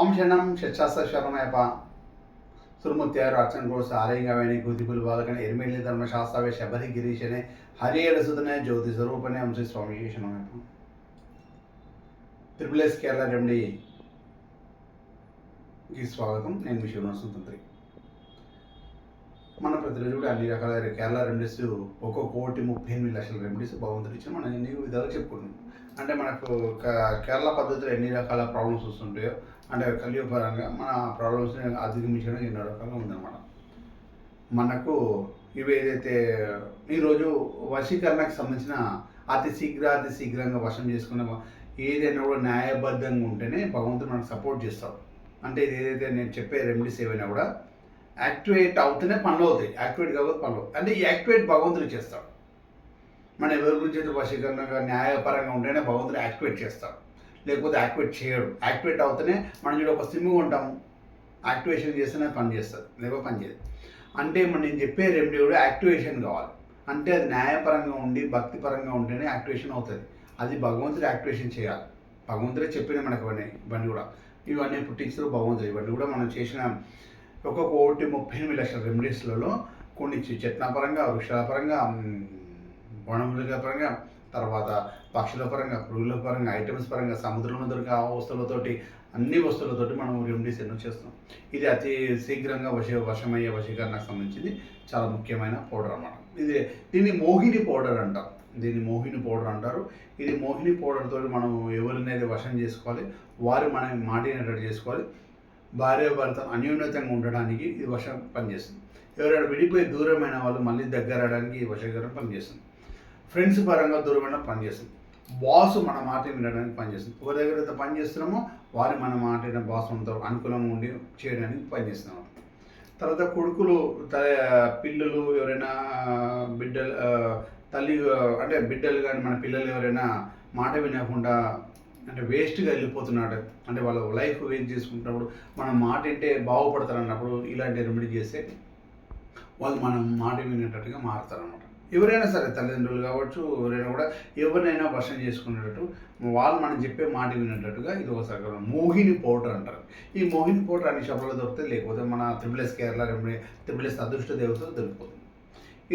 ஓம் ஷனம் ஷச்சாஸ்தரமயப்பா திருமுத்தியார் அர்ச்சன்கோஸ் ஆலயங்காவேணி குதிபுல் பாலகன் எருமேலி தர்ம சாஸ்தாவே சபரி హరి ஹரியடசுதனே జ్యోతి స్వరూపనే அம்சி స్వామి ஈஷனமயப்பா త్రిపుల్ ఎస్ కేరళ రెమెడీకి స్వాగతం. నేను మీ శివనరసం తంత్రి మన ప్రతిరోజు కూడా అన్ని రకాల కేరళ రెమిడీస్ ఒక్కో కోటి ముప్పై ఎనిమిది లక్షల రెమిడీస్ బాగుంటుంది ఇచ్చిన మనం ఎన్ని విధాలు చెప్పుకుంటున్నాం. అంటే మనకు కేరళ పద్ధతిలో ఎన్ని రకాల ప్రాబ్లమ్స్ వస్తుంటాయో అంటే కలియుగపరంగా మన ప్రాబ్లమ్స్ని అధిగమించడం ఎన్నో రకాలుగా ఉందన్నమాట. మనకు ఇవి ఏదైతే ఈరోజు వశీకరణకు సంబంధించిన అతి శీఘ్ర అతి శీఘ్రంగా వశం చేసుకున్న ఏదైనా కూడా న్యాయబద్ధంగా ఉంటేనే భగవంతుడు మనకు సపోర్ట్ చేస్తాడు. అంటే ఇది ఏదైతే నేను చెప్పే రెమెడీస్ ఏవైనా కూడా యాక్టివేట్ అవుతూనే పనులు అవుతాయి. యాక్టివేట్ కాకపోతే పనులు అంటే ఈ యాక్టివేట్ భగవంతుడు చేస్తాడు. మన ఎవరి గురించి అయితే వశీకరణగా న్యాయపరంగా ఉంటేనే భగవంతుడు యాక్టివేట్ చేస్తాడు. లేకపోతే యాక్టివేట్ చేయడు యాక్టివేట్ అవుతూనే మనం చూడ ఒక సిమ్ ఉంటాము యాక్టివేషన్ చేస్తేనే పని చేస్తుంది. లేకపోతే పని చేయదు. అంటే మనం నేను చెప్పే రెమెడీ కూడా యాక్టివేషన్ కావాలి. అంటే అది న్యాయపరంగా ఉండి భక్తిపరంగా ఉంటేనే యాక్టివేషన్ అవుతుంది. అది భగవంతుడు యాక్టివేషన్ చేయాలి. భగవంతుడే చెప్పిన మనకు ఇవన్నీ ఇవన్నీ కూడా. ఇవన్నీ పుట్టించారు భగవంతుడు ఇవన్నీ కూడా మనం చేసిన ఒక కోటి ముప్పై ఎనిమిది లక్షల రెమెడీస్లలో కొన్ని చె- చెట్ల పరంగా వృక్షాల పరంగా మ్, పరంగా తర్వాత పక్షుల పరంగా పురుగుల పరంగా ఐటమ్స్ పరంగా సముద్రంలో దొరికే ఆ వస్తువులతోటి అన్ని వస్తువులతోటి మనం రెమెడీస్ ఎన్నో చేస్తాం ఇది అతి శీఘ్రంగా వశ వశమయ్యే వశీకరణకు సంబంధించింది. చాలా ముఖ్యమైన పౌడర్ అన్నమాట. ఇది దీన్ని మోహిని పౌడర్ అంటాం దీన్ని మోహిని పౌడర్ అంటారు. ఇది మోహిని పౌడర్తో మనం ఎవరినైతే వశం చేసుకోవాలి వారు మనం మాటినట్టు చేసుకోవాలి. భార్య భర్త అన్యోన్యతంగా ఉండడానికి ఇది వశం పనిచేస్తుంది. ఎవరైనా విడిపోయి దూరమైన వాళ్ళు మళ్ళీ దగ్గర అవడానికి ఈ వశీకరణ పనిచేస్తుంది. ఫ్రెండ్స్ పరంగా దూరమైన పనిచేస్తుంది బాస్ మన మాట వినడానికి పనిచేస్తుంది ఎవరి దగ్గర అయితే పనిచేస్తున్నామో వారి మన మాట బాస్ ఉంటారు అనుకూలంగా ఉండి చేయడానికి పనిచేస్తున్నాం తర్వాత కొడుకులు త పిల్లలు ఎవరైనా బిడ్డలు తల్లి అంటే బిడ్డలు కానీ మన పిల్లలు ఎవరైనా మాట వినకుండా అంటే వేస్ట్గా వెళ్ళిపోతున్నాడు అంటే వాళ్ళ లైఫ్ వేస్ట్ చేసుకుంటున్నప్పుడు మన మాట అంటే బాగుపడతారు అన్నప్పుడు ఇలాంటి రెమెడీ చేస్తే వాళ్ళు మనం మాట వినేటట్టుగా మారుతారన్నమాట. ఎవరైనా సరే తల్లిదండ్రులు కావచ్చు ఎవరైనా కూడా ఎవరినైనా వర్షం చేసుకునేటట్టు వాళ్ళు మనం చెప్పే మాట వినేటట్టుగా ఇది ఒక సగం మోహిని పౌడర్ అంటారు. ఈ మోహిని పౌడర్ అన్ని షాపులలో దొరుకుతాయి లేకపోతే మన triple S S Kerala remedy triple S అదృష్ట దేవతలు దొరికిపోతుంది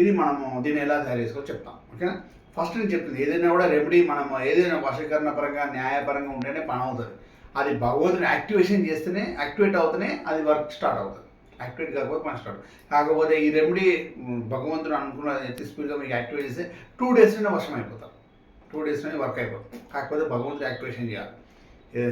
ఇది మనము దీన్ని ఎలా తయారు చేసుకో చెప్తాం. ఓకేనా? ఫస్ట్ నేను చెప్తుంది ఏదైనా కూడా రెమెడీ మనం ఏదైనా వశీకరణ పరంగా న్యాయపరంగా ఉంటేనే పని అవుతుంది. అది భగవంతుని యాక్టివేషన్ చేస్తేనే యాక్టివేట్ అవుతూనే అది వర్క్ స్టార్ట్ అవుతుంది. యాక్టివేట్ కాకపోతే పని స్టార్ట్. కాకపోతే ఈ రెమెడీ భగవంతుడు అనుకున్న ఎంత స్పీడ్గా మీకు యాక్టివేట్ చేస్తే టూ డేస్లోనే వర్షం అయిపోతారు టూ డేస్లోనే వర్క్ అయిపోతుంది కాకపోతే భగవంతుడు యాక్టివేషన్ చేయాలి.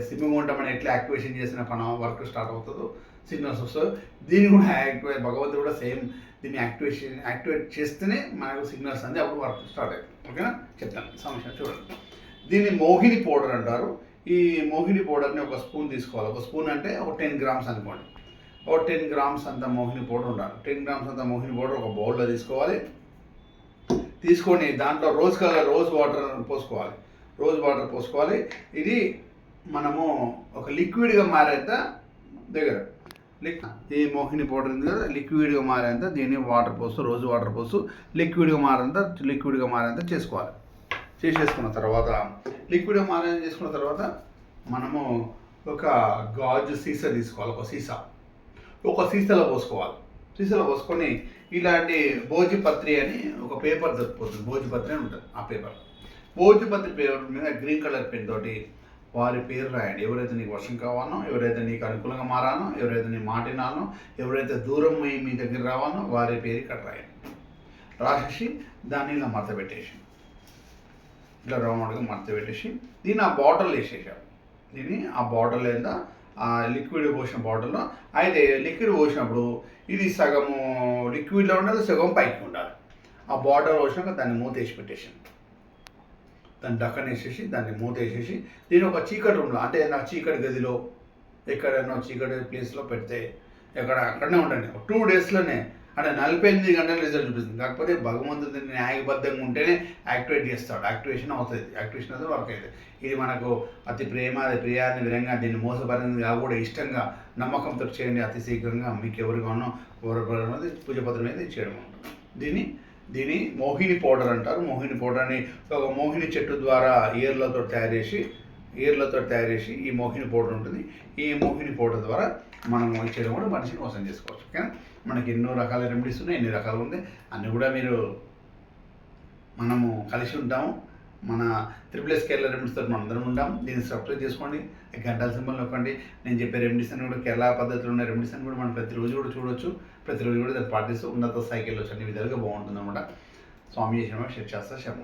సిమ్మింగ్ ఉంటే మనం ఎట్లా యాక్టివేషన్ చేసిన పని వర్క్ స్టార్ట్ అవుతుందో సిగ్నల్స్ వస్తుంది దీన్ని కూడా యాక్టివేట్ భగవంతుడు కూడా సేమ్ దీన్ని యాక్టివేషన్ యాక్టివేట్ చేస్తేనే మనకు సిగ్నల్స్ అంది అప్పుడు వర్క్ స్టార్ట్ అవుతుంది. ఓకేనా? చెప్తాను. సమస్య చూడండి. దీన్ని మోహిని పౌడర్ అంటారు. ఈ మోహిని పౌడర్ని ఒక స్పూన్ తీసుకోవాలి. ఒక స్పూన్ అంటే ఒక టెన్ గ్రామ్స్ అనుకోండి. ఒక టెన్ గ్రామ్స్ అంత మోహిని పౌడర్ ఉండాలి. టెన్ గ్రామ్స్ అంత మోహిని పౌడర్ ఒక బౌల్లో తీసుకోవాలి. తీసుకొని దాంట్లో రోజ్ కలర్ రోజ్ వాటర్ పోసుకోవాలి. రోజ్ వాటర్ పోసుకోవాలి. ఇది మనము ఒక లిక్విడ్గా మారేంత దగ్గర. లిక్ ఈ మోహిని పౌడర్ ఉంది కదా లిక్విడ్గా మారేంత దీన్ని వాటర్ పోస్తూ రోజు వాటర్ పోస్తూ లిక్విడ్గా మారేంత లిక్విడ్గా మారేంత చేసుకోవాలి. చేసేసుకున్న తర్వాత లిక్విడ్గా మారేంత చేసుకున్న తర్వాత మనము ఒక గాజు సీసా తీసుకోవాలి ఒక సీసా. ఒక సీసాలో పోసుకోవాలి. సీసాలో పోసుకొని ఇలాంటి భోజిపత్రి అని ఒక పేపర్ దొరికిపోతుంది. భోజిపత్రి అని ఉంటుంది ఆ పేపర్. భోజపత్రి పేపర్ మీద గ్రీన్ కలర్ పెన్ తోటి వారి పేరు రాయండి. ఎవరైతే నీకు వర్షం కావాలో ఎవరైతే నీకు అనుకూలంగా మారానో ఎవరైతే నీ మాటినానో ఎవరైతే దూరం మీ దగ్గర రావానో వారి పేరు ఇక్కడ రాయండి. రాసేసి దాన్ని ఇలా మడత పెట్టేసి ఇట్లా రౌండ్గా మడత పెట్టేసి దీన్ని ఆ బాటిల్ వేసేసాడు దీన్ని ఆ బాటిల్ లేదా లిక్విడ్ పోసిన బాటిల్లో అయితే లిక్విడ్ పోసినప్పుడు ఇది సగము లిక్విడ్లో ఉండాలి సగం పైకి ఉండాలి. ఆ బాటిల్ పోసినాక దాన్ని మూత వేసి పెట్టేసాను దాన్ని డక్కన వేసేసి దాన్ని మూత వేసేసి దీని ఒక చీకటి రూమ్లో అంటే నా చీకటి గదిలో ఎక్కడైనా చీకటి ప్లేస్లో పెడితే ఎక్కడ అక్కడనే ఉండండి. టూ డేస్లోనే అంటే నలభై ఎనిమిది గంటల రిజల్ట్ చూపిస్తుంది. కాకపోతే భగవంతుడు న్యాయబద్ధంగా ఉంటేనే యాక్టివేట్ చేస్తాడు. యాక్టివేషన్ అవుతుంది. యాక్టివేషన్ అయితే వర్క్ అవుతుంది. ఇది మనకు అతి ప్రేమ అది ప్రియాన్ని విధంగా దీన్ని మోసపడింది కూడా ఇష్టంగా నమ్మకంతో చేయండి అతి శీఘ్రంగా. మీకు ఎవరికన్నా ఎవరి పూజ పత్రం అనేది చేయడం ఉంటుంది దీన్ని దీని మోహిని పౌడర్ అంటారు. మోహిని పౌడర్ అని ఒక మోహిని చెట్టు ద్వారా ఇయర్లతో తయారు చేసి ఈర్లతో తయారు చేసి ఈ మోహిని పౌడర్ ఉంటుంది. ఈ మోహిని పౌడర్ ద్వారా మనం చేయడం కూడా మనిషిని మోసం చేసుకోవచ్చు. ఓకేనా? మనకి ఎన్నో రకాల రెమెడీస్ ఉన్నాయి ఎన్ని రకాలు ఉన్నాయి అన్నీ కూడా మీరు మనము కలిసి ఉంటాము. మన త్రిపుల్ ఎస్ కేరళ రెమెడీస్తో మనం అందరం ఉంటాం. దీన్ని సబ్స్క్రైబ్ చేసుకోండి. గంటల సింబల్ నొక్కండి. నేను చెప్పే రెమెడీస్ అని కూడా కేరళ పద్ధతిలో ఉన్న రెమెడీస్ అని కూడా మనం ప్రతిరోజు కూడా చూడొచ్చు. ప్రతిరోజు కూడా దాన్ని పాటిస్తూ ఉన్నత స్థాయికి వెళ్ళొచ్చు. అన్ని విధాలుగా బాగుంటుంది అనమాట స్వామి చేసిన శిక్షాస్త శర్మ